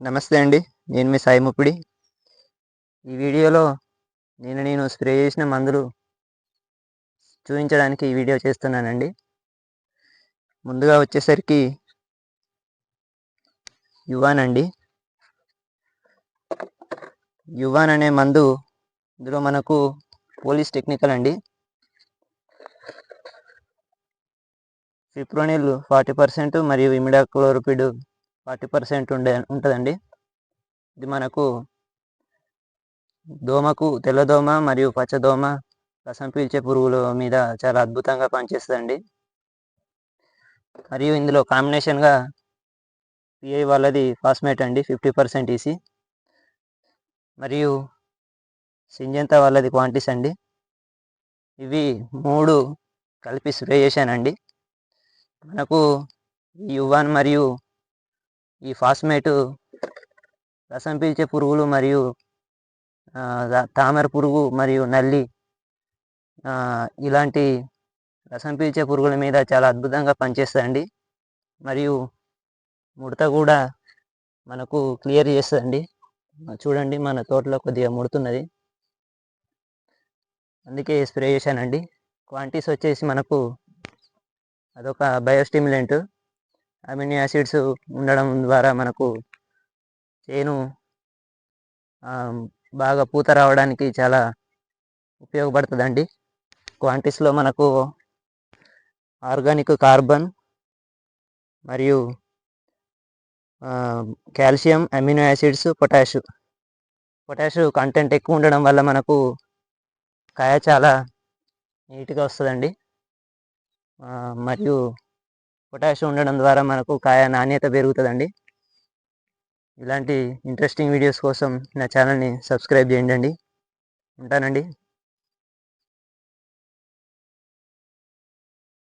నమస్తే అండి నేను మీ సాయి ముప్పిడి. ఈ వీడియోలో నేను నేను స్ప్రే చేసిన మందులు చూపించడానికి ఈ వీడియో చేస్తున్నానండి. ముందుగా వచ్చేసరికి యువాన్ అండి. యువాన్ అనే మందు ఇందులో మనకు పోలీస్ టెక్నికల్ అండి. ఫిప్రోనిల్ ఫార్టీ పర్సెంట్ మరియు ఇమిడాక్లోరోపిడ్ ఫార్టీ పర్సెంట్ ఉండే ఉంటుందండి. ఇది మనకు దోమకు తెల్లదోమ మరియు పచ్చదోమ రసం పీల్చే పురుగుల మీద చాలా అద్భుతంగా పనిచేస్తుందండి. మరియు ఇందులో కాంబినేషన్గా పిఐ వాళ్ళది ఫాస్మేట్ అండి ఫిఫ్టీ పర్సెంట్ ఈసీ. మరియు సింజంతా వాళ్ళది క్వాంటిస్ అండి. ఇవి మూడు కలిపి స్ప్రే చేశానండి. మనకు ఈ యువాన్ మరియు ఈ ఫాస్మేటు రసం పీల్చే పురుగులు మరియు తామర పురుగు మరియు నల్లి ఇలాంటి రసం పీల్చే పురుగుల మీద చాలా అద్భుతంగా పనిచేస్తుందండి. మరియు ముడత కూడా మనకు క్లియర్ చేస్తుందండి. చూడండి మన తోటలో కొద్దిగా ముడుతున్నది. అందుకే స్ప్రే చేశానండి. క్వాంటిటీస్ వచ్చేసి మనకు అదొక బయోస్టిమ్యులెంట్ అమినో యాసిడ్స్ ఉండడం ద్వారా మనకు చేను బాగా పూత రావడానికి చాలా ఉపయోగపడుతుందండి. క్వాంటిటీస్లో మనకు ఆర్గానిక్ కార్బన్ మరియు calcium amino acids potash. Potash content ఎక్కువ ఉండడం వల్ల మనకు కాయ చాలా నీట్గా వస్తుందండి. మరియు పొటాషియం ఉండడం ద్వారా మనకు కాయ నాణ్యత పెరుగుతుందండి. ఇలాంటి ఇంట్రెస్టింగ్ వీడియోస్ కోసం నా ఛానల్ని సబ్స్క్రైబ్ చేయండి ఉంటానండి.